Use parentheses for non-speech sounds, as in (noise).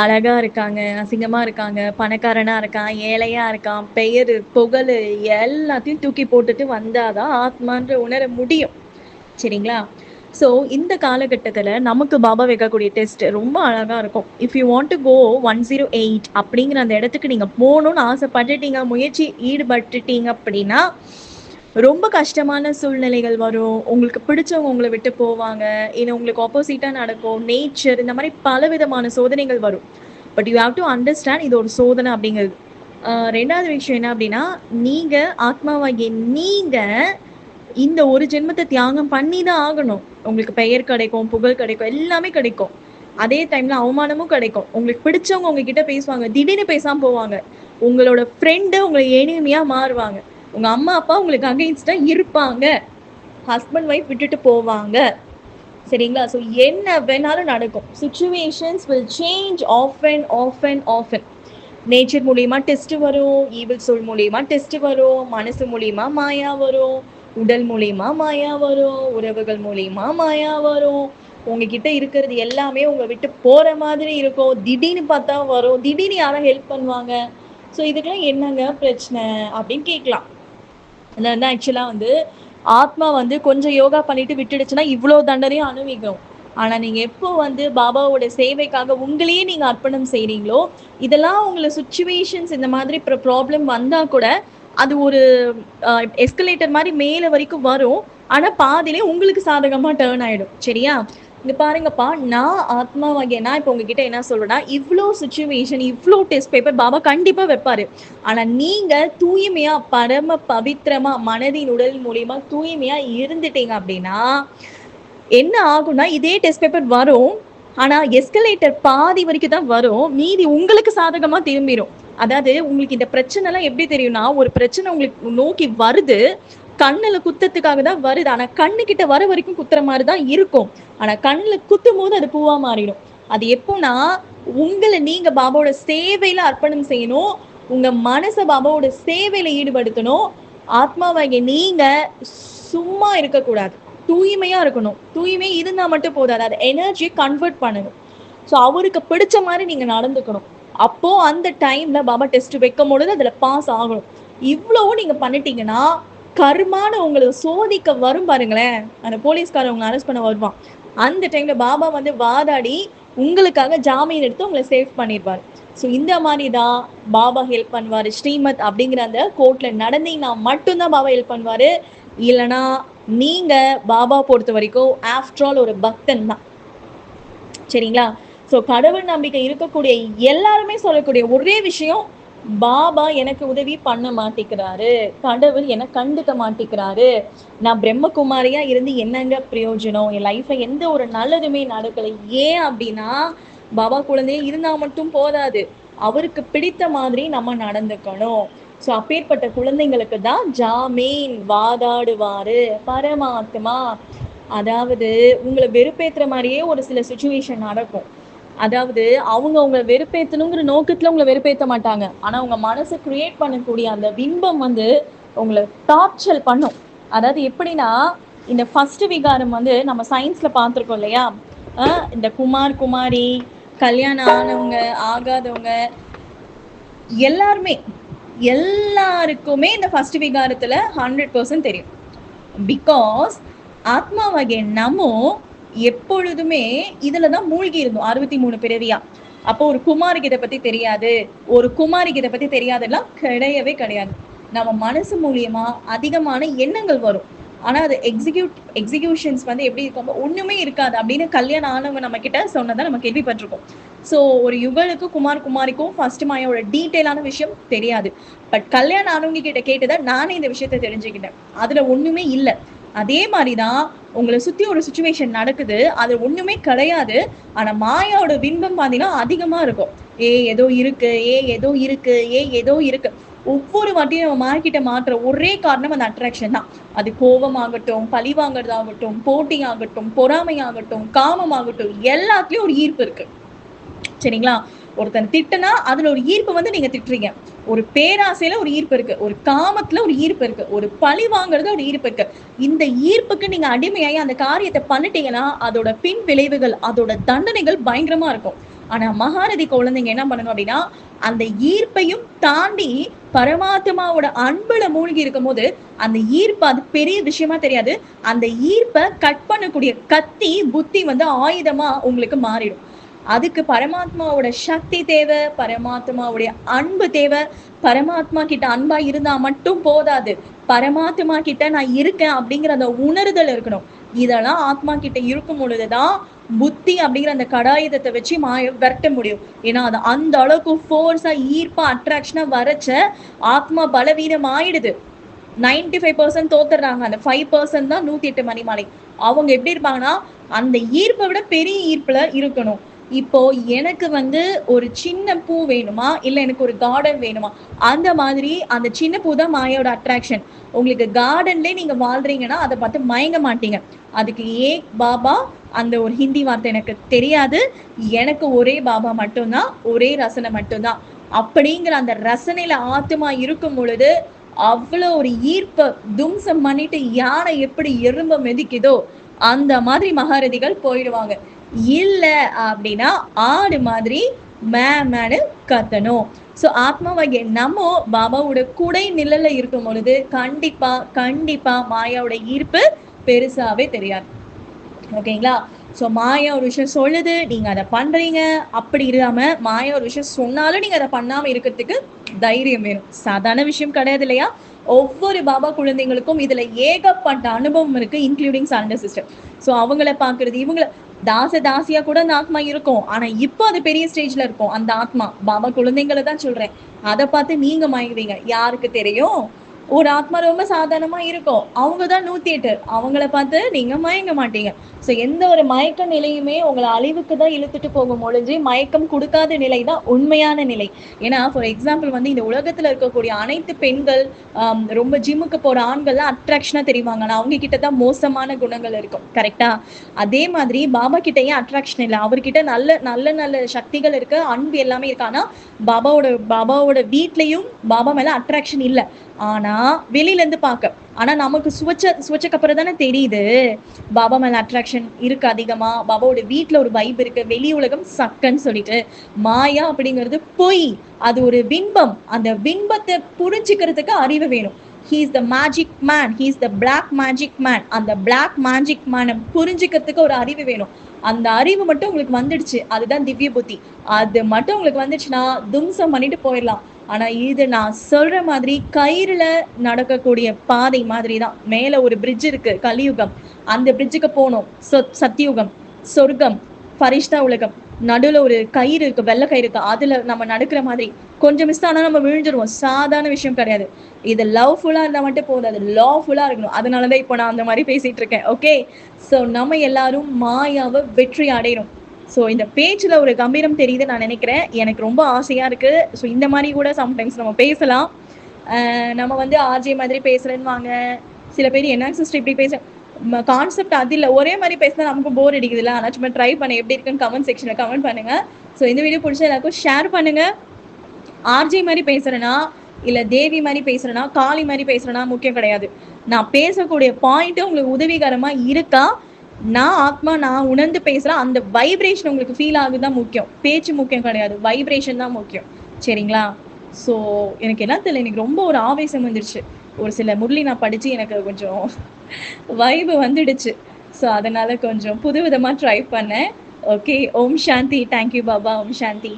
அழகா இருக்காங்க அசிங்கமா இருக்காங்க பணக்காரனா இருக்கான் ஏழையா இருக்கான் பெயர் புகழ் எல்லாத்தையும் தூக்கி போட்டுட்டு வந்தாதான் ஆத்மான்ற உணர முடியும். சரிங்களா? ஸோ இந்த காலகட்டத்தில் நமக்கு பாபா வைக்கக்கூடிய டெஸ்ட் ரொம்ப அழகாக இருக்கும். If you want to go one zero eight அப்படிங்கிற அந்த இடத்துக்கு நீங்கள் போகணும்னு ஆசைப்பட்டுட்டீங்க முயற்சி ஈடுபட்டுட்டீங்க அப்படின்னா ரொம்ப கஷ்டமான சூழ்நிலைகள் வரும். உங்களுக்கு பிடிச்சவங்க உங்களை விட்டு போவாங்க. ஏன்னா உங்களுக்கு ஆப்போசிட்டாக நடக்கும். நேச்சர் இந்த மாதிரி பல விதமான சோதனைகள் வரும். But you have to understand இது ஒரு சோதனை அப்படிங்கிறது. ரெண்டாவது விஷயம் என்ன அப்படின்னா நீங்கள் ஆத்மாவாகிய நீங்கள் இந்த ஒரு ஜென்மத்தை தியாகம் பண்ணி தான் ஆகணும். உங்களுக்கு பெயர் கிடைக்கும் புகழ் கிடைக்கும் எல்லாமே கிடைக்கும். அதே டைம்ல அவமானமும் கிடைக்கும். உங்களுக்கு பிடிச்சவங்க உங்ககிட்ட பேசுவாங்க. திடீர்னு பேசாம போவாங்க. உங்களோட ஃப்ரெண்டு உங்களை எளிமையா மாறுவாங்க. உங்க அம்மா அப்பா உங்களுக்கு அகைன்ஸ்டா இருப்பாங்க. ஹஸ்பண்ட் ஒய்ஃப் விட்டுட்டு போவாங்க. சரிங்களா? ஸோ என்ன வேணாலும் நடக்கும். Situations will change off and off and off and nature மூலியமா டெஸ்ட் வரும் ஈவில் சொல் மூலியமா டெஸ்ட் வரும் மனசு மூலியமா மாயா வரும் உடல் மூலியமா மாயா வரும் உறவுகள் மூலியமா மாயா வரும். உங்ககிட்ட இருக்கிறது எல்லாமே உங்களை விட்டு போற மாதிரி இருக்கும். திடீர்னு பார்த்தா வரும். திடீர்னு யாரும் ஹெல்ப் பண்ணுவாங்க. ஸோ இதுக்கெல்லாம் என்னங்க பிரச்சனை? அப்படின்னு கேட்கலாம். என்னன்னா வந்து ஆக்சுவலாக வந்து ஆத்மா வந்து கொஞ்சம் யோகா பண்ணிட்டு விட்டுடுச்சுன்னா இவ்வளோ தண்டனையும் அனுபவிக்கும். ஆனா நீங்க எப்போ வந்து பாபாவோட சேவைக்காக உங்களையே நீங்க அர்ப்பணம் செய்றீங்களோ இதெல்லாம் உங்களை சுச்சுவேஷன்ஸ் இந்த மாதிரி ப்ராப்ளம் வந்தா கூட அது ஒரு எஸ்கலேட்டர் மாதிரி மேல வரைக்கும் வரும். ஆனா பாதியிலே உங்களுக்கு சாதகமா டேர்ன் ஆயிடும். சரியா? இங்கே பாருங்கப்பா நான் ஆத்மாவாகிய நான் இப்போ உங்ககிட்ட என்ன சொல்றேன்னா இவ்வளோ சுச்சுவேஷன் இவ்வளோ டெஸ்ட் பேப்பர் பாபா கண்டிப்பாக வைப்பாரு. ஆனால் நீங்கள் தூய்மையா பரம பவித்திரமா மனதின் உடல் மூலியமா தூய்மையா இருந்துட்டீங்க அப்படின்னா என்ன ஆகும்னா இதே டெஸ்ட் பேப்பர் வரும். ஆனால் எஸ்கலேட்டர் பாதி வரைக்கும் தான் வரும். மீதி உங்களுக்கு சாதகமாக திரும்பிடும் அதாவது உங்களுக்கு இந்த பிரச்சனைலாம் எப்படி தெரியும்னா ஒரு பிரச்சனை உங்களுக்கு நோக்கி வருது. கண்ணுல குத்தத்துக்காக தான் வருது. ஆனா கண்ணு கிட்ட வர வரைக்கும் குத்துற மாதிரி தான் இருக்கும். ஆனா கண்ணுல குத்தும் போது அது பூவா மாறிடும். அது எப்போனா உங்களை நீங்க பாபாவோட சேவையில அர்ப்பணம் செய்யணும். உங்க மனசை பாபாவோட சேவையில ஈடுபடுத்தணும். ஆத்மாவாகிய நீங்க சும்மா இருக்கக்கூடாது. தூய்மையா இருக்கணும். தூய்மை இருந்தா மட்டும் போதாது. அது எனர்ஜியை கன்வெர்ட் பண்ணணும். ஸோ அவருக்கு பிடிச்ச மாதிரி நீங்க நடந்துக்கணும். அப்போ அந்த டைம்ல பாபா டெஸ்ட் வைக்கும் பொழுது அதுல பாஸ் ஆகணும். இவ்வளவும் நீங்க பண்ணிட்டீங்கன்னா கருமான உங்களை சோதிக்க வரும் பாருங்களேன். அந்த போலீஸ்காரன் உங்களை அரெஸ்ட் பண்ண வருவான். அந்த டைம்ல பாபா வந்து வாதாடி உங்களுக்காக ஜாமீன் எடுத்து உங்களை சேவ் பண்ணிடுவார். ஸோ இந்த மாதிரி தான் பாபா ஹெல்ப் பண்ணுவார். ஸ்ரீமத் அப்படிங்கிற அந்த கோர்ட்ல நடந்தீங்கன்னா மட்டும்தான் பாபா ஹெல்ப் பண்ணுவார். இல்லைன்னா நீங்க பாபா பொறுத்த வரைக்கும் ஆஃப்டர் ஆல் ஒரு பக்தன் தான். சரிங்களா? ஸோ கடவுள் நம்பிக்கை இருக்கக்கூடிய எல்லாருமே சொல்லக்கூடிய ஒரே விஷயம் பாபா எனக்கு உதவி பண்ண மாட்டேங்கிறாரு. கடவுள் என்னை கண்டுக்க மாட்டேங்கிறாரு. நான் பிரம்மகுமாரியா இருந்து என்னங்க பிரயோஜனம்? என் லைஃப்ல எந்த ஒரு நல்லதுமே நடக்கலை. ஏன் அப்படின்னா பாபா குழந்தையே இருந்தா மட்டும் போதாது. அவருக்கு பிடித்த மாதிரி நம்ம நடந்துக்கணும். ஸோ அப்பேற்பட்ட குழந்தைங்களுக்கு தான் ஜாமீன் வாதாடுவாரு. பரமாத்மா. அதாவது உங்களை வெறுப்பேற்ற மாதிரியே ஒரு சில சுச்சுவேஷன் நடக்கும். அதாவது அவங்க உங்களை வெறுப்பேத்தணுங்கிற நோக்கத்துல உங்களை வெறுப்பேத்த மாட்டாங்க. ஆனா உங்க மனசை கிரியேட் பண்ணக்கூடிய அந்த பிம்பம் வந்து உங்களை டார்ச்சல் பண்ணும். அதாவது எப்படின்னா இந்த ஃபர்ஸ்ட் விகாரம் வந்து நம்ம சயின்ஸ்ல பார்த்துருக்கோம் இல்லையா? இந்த குமார் குமாரி கல்யாணம் ஆனவங்க ஆகாதவங்க எல்லாருமே எல்லாருக்குமே இந்த ஃபர்ஸ்ட் விகாரத்துல ஹண்ட்ரட் பர்சன்ட் தெரியும். பிகாஸ் ஆத்மாவாகிய நம்ம எப்பொழுதுமே இதுல தான் மூழ்கி இருந்தோம். அறுபத்தி மூணு பிறவியா. அப்போ ஒரு குமாருக்கு இதை பத்தி தெரியாது. ஒரு குமாரிக்கு இதை பத்தி தெரியாதெல்லாம் கிடையவே கிடையாது. நம்ம மனசு மூலியமா அதிகமான எண்ணங்கள் வரும். ஆனா அது எக்ஸிக்யூட் எக்ஸிக்யூஷன்ஸ் வந்து எப்படி இருக்கும் ஒண்ணுமே இருக்காது அப்படின்னு கல்யாணம் ஆனவங்க நம்ம கிட்ட சொன்னதை நம்ம கேள்விப்பட்டிருக்கோம். ஸோ ஒரு யுகலுக்கும் குமார் குமாரிக்கும் ஃபர்ஸ்ட் மாயோட டீட்டெயிலான விஷயம் தெரியாது. பட் கல்யாணம் ஆனவங்க கிட்ட கேட்டதை நானே இந்த விஷயத்த தெரிஞ்சுக்கிட்டேன். அதுல ஒண்ணுமே இல்லை. அதே மாதிரி தான் உங்களை சுற்றி ஒரு சுச்சுவேஷன் நடக்குது அது ஒன்றுமே கிடையாது. ஆனால் மாயாவோட வின்பம் பார்த்தீங்கன்னா அதிகமாக இருக்கும். ஏ ஏதோ இருக்கு ஏ ஏதோ இருக்கு ஏ ஏதோ இருக்கு. ஒவ்வொரு வாட்டியும் நம்ம மார்க்கிட்ட மாற்ற ஒரே காரணம் அந்த அட்ராக்ஷன் தான். அது கோபம் ஆகட்டும் பழி வாங்குறதாகட்டும் போட்டி ஆகட்டும் பொறாமை ஆகட்டும் காமம் ஆகட்டும் எல்லாத்துலேயும் ஒரு ஈர்ப்பு இருக்கு. சரிங்களா? ஒருத்தன் திட்டுனா அதுல ஒரு ஈர்ப்பு வந்து நீங்க திட்டுறீங்க. ஒரு பேராசையில ஒரு ஈர்ப்பு இருக்கு. ஒரு காமத்துல ஒரு ஈர்ப்பு இருக்கு. ஒரு பழி வாங்குறது ஒரு ஈர்ப்பு இருக்கு. இந்த ஈர்ப்புக்கு நீங்க அடிமையாகி அந்த காரியத்தை பண்ணிட்டீங்கன்னா அதோட பின் விளைவுகள் அதோட தண்டனைகள் பயங்கரமா இருக்கும். ஆனா மகாரதி குழந்தைங்க என்ன பண்ணணும் அப்படின்னா அந்த ஈர்ப்பையும் தாண்டி பரமாத்மாவோட அன்புல மூழ்கி இருக்கும் போது அந்த ஈர்ப்பு அது பெரிய விஷயமா தெரியாது. அந்த ஈர்ப்பை கட் பண்ணக்கூடிய கத்தி புத்தி வந்து ஆயுதமா உங்களுக்கு மாறிடும். அதுக்கு பரமாத்மாவோட சக்தி தேவை பரமாத்மாவுடைய அன்பு தேவை. பரமாத்மா கிட்ட அன்பா இருந்தா மட்டும் போதாது. பரமாத்மா கிட்ட நான் இருக்கேன் அப்படிங்கிற அந்த உணர்தல் இருக்கணும். இதெல்லாம் ஆத்மா கிட்ட இருக்கும் பொழுதுதான் புத்தி அப்படிங்கிற அந்த கடாயுதத்தை வச்சு மாய விரட்ட முடியும். ஏன்னா அது அந்த அளவுக்கு ஃபோர்ஸா ஈர்ப்பா அட்ராக்ஷனா வரைச்ச ஆத்மா பலவீனம் ஆயிடுது நைன்டி ஃபைவ் பர்சன்ட் தோத்துறாங்க அந்த ஃபைவ் பர்சன்ட் தான் நூத்தி எட்டு மணிமாலை. அவங்க எப்படி இருப்பாங்கன்னா அந்த ஈர்ப்பை விட பெரிய ஈர்ப்புல இருக்கணும். இப்போ எனக்கு வந்து ஒரு சின்ன பூ வேணுமா? இல்ல எனக்கு ஒரு கார்டன் வேணுமா? அந்த மாதிரி அந்த சின்ன பூ தான் மாயோட அட்ராக்ஷன் உங்களுக்கு கார்டன்ல நீங்க வாழ்றீங்கன்னா அதை பார்த்து மயங்க மாட்டீங்க. அதுக்கு ஏ பாபா அந்த ஒரு ஹிந்தி வார்த்தை எனக்கு தெரியாது. எனக்கு ஒரே பாபா மட்டும்தான் ஒரே ரசனை மட்டும்தான். அப்படிங்கிற அந்த ரசனையில ஆத்துமா இருக்கும் பொழுது அவ்வளோ ஒரு ஈர்ப்ப தும்சம் பண்ணிட்டு யானை எப்படி எறும்ப மிதிக்குதோ அந்த மாதிரி மகாரதிகள் போயிடுவாங்க. இல்லை அப்படின்னா ஆடு மாதிரி மே மேனு கத்தணும். ஸோ ஆத்மாவாகிய நம்ம பாபாவோட குடை நிழல்ல இருக்கும் பொழுது கண்டிப்பா கண்டிப்பா மாயாவோட ஈர்ப்பு பெருசாவே தெரியாது. ஓகேங்களா ஸோ மாயா ஒரு விஷயம் சொல்லுது நீங்க அதை பண்றீங்க. அப்படி இல்லாம மாயா ஒரு விஷயம் சொன்னாலும் நீங்க அதை பண்ணாம இருக்கிறதுக்கு தைரியம் வேணும். சாதாரண விஷயம் கிடையாது இல்லையா? ஒவ்வொரு பாபா குழந்தைங்களுக்கும் இதுல ஏகப்பட்ட அனுபவம் இருக்கு இன்க்ளூடிங் சரண்டர் சிஸ்டம் ஸோ அவங்கள பாக்குறது இவங்கள தாச தாசியா கூட அந்த ஆத்மா இருக்கும். ஆனா இப்போ அது பெரிய ஸ்டேஜ்ல இருக்கும். அந்த ஆத்மா. பாபா குழந்தைங்களை தான் சொல்றேன். அதை பார்த்து நீங்க மயங்குவீங்க. யாருக்கு தெரியும்? ஒரு ஆத்மா ரொம்ப சாதாரணமா இருக்கும். அவங்க தான் நூத்தி எட்டு அவங்கள பார்த்து நீங்க மயங்க மாட்டீங்க. ஸோ எந்த ஒரு மயக்க நிலையுமே உங்களை அழிவுக்கு தான் இழுத்துட்டு போகும் ஒழிஞ்சு மயக்கம் கொடுக்காத நிலை தான் உண்மையான நிலை. ஏன்னா ஃபார் எக்ஸாம்பிள் வந்து இந்த உலகத்துல இருக்கக்கூடிய அனைத்து பெண்கள் ரொம்ப ஜிம்முக்கு போற ஆண்கள்லாம் அட்ராக்ஷனா தெரிவாங்க. ஆனா அவங்க கிட்ட தான் மோசமான குணங்கள் இருக்கும். கரெக்டா அதே மாதிரி பாபா கிட்ட ஏன் அட்ராக்ஷன் இல்லை. அவர்கிட்ட நல்ல நல்ல நல்ல சக்திகள் இருக்கு. அன்பு எல்லாமே இருக்கு. ஆனா பாபாவோட பாபாவோட வீட்லயும் பாபா மேல அட்ராக்ஷன் இல்லை. ஆனா வெளியில இருந்து பார்க்க ஆனா நமக்கு சுவச்ச சுவச்சக்கப்புறம் தானே தெரியுது. பாபா மேல அட்ராக்ஷன் இருக்கு அதிகமா. பாபாவோட வீட்டில் ஒரு வைப் இருக்கு. வெளி உலகம் சக்கன்னு சொல்லிட்டு. மாயா அப்படிங்கிறது பொய். அது ஒரு பிம்பம். அந்த பிம்பத்தை புரிஞ்சுக்கிறதுக்கு அறிவு வேணும். He's the magic man he's the black magic man அந்த பிளாக் மேஜிக் மேனை புரிஞ்சுக்கிறதுக்கு ஒரு அறிவு வேணும். அந்த அறிவு மட்டும் உங்களுக்கு வந்துடுச்சு. அதுதான் திவ்ய புத்தி. அது மட்டும் உங்களுக்கு வந்துச்சுன்னா தும்சம் பண்ணிட்டு போயிடலாம். ஆனா இது நான் சொல்ற மாதிரி கயிறுல நடக்கக்கூடிய பாதை மாதிரி தான் மேல ஒரு பிரிட்ஜ் இருக்கு கலியுகம். அந்த பிரிட்ஜுக்கு போகணும். சத்தியுகம் சொர்க்கம் பரிஷ்டா உலகம். நடுவுல ஒரு கயிறு இருக்கு வெள்ளை கயிறு இருக்கு. அதுல நம்ம நடக்கிற மாதிரி கொஞ்சம் மிஸ் ஆனால் நம்ம விழுந்துருவோம். சாதாரண விஷயம் கிடையாது. இது லவ்ஃபுல்லாக இருந்தால் மட்டும் போதும். அது லாஃபுல்லா இருக்கணும். அதனால தான் இப்போ நான் அந்த மாதிரி பேசிகிட்டு இருக்கேன். ஓகே ஸோ நம்ம எல்லாரும் மாயாவை வெற்றி அடையிறோம் ஸோ இந்த பேச்சில் ஒரு கம்பீரம் தெரியுது நான் நினைக்கிறேன். எனக்கு ரொம்ப ஆசையாக இருக்குது ஸோ இந்த மாதிரி கூட சம்டைம்ஸ் நம்ம பேசலாம். நம்ம வந்து ஆர்ஜே மாதிரி பேசுகிறேன்னு வாங்க. சில பேர் என்ன சிஸ்டர் இப்படி பேச கான்செப்ட் அது இல்லை. ஒரே மாதிரி பேசினா நமக்கு போர் அடிக்குதுல்ல. ஆனால் சும்மா ட்ரை பண்ண. எப்படி இருக்குன்னு கமெண்ட் செக்ஷனில் கமெண்ட் பண்ணுங்கள் ஸோ இந்த வீடியோ பிடிச்ச எல்லாருக்கும் ஷேர் பண்ணுங்கள் ஆர்ஜே மாதிரி பேசுறேன்னா இல்ல தேவி மாதிரி பேசுறேன்னா காளி மாதிரி பேசுறேன்னா முக்கியம் கிடையாது. நான் பேசக்கூடிய பாயிண்ட் உங்களுக்கு உதவிகரமா இருக்கா? நான் ஆத்மா நான் உணர்ந்து பேசுறேன். அந்த வைப்ரேஷன் உங்களுக்கு ஃபீல் ஆகுதுதான் முக்கியம். பேச்சு முக்கியம் கிடையாது. வைப்ரேஷன் தான் முக்கியம். சரிங்களா? ஸோ எனக்கு என்ன தெரியல. எனக்கு ரொம்ப ஒரு ஆவேசம் வந்துருச்சு. ஒரு சில முரளி நான் படிச்சு எனக்கு கொஞ்சம் (laughs) வைபு வந்துடுச்சு. ஸோ அதனால கொஞ்சம் புது விதமாக ட்ரை பண்ணேன். ஓகே ஓம் சாந்தி. தேங்க்யூ பாபா. ஓம் சாந்தி.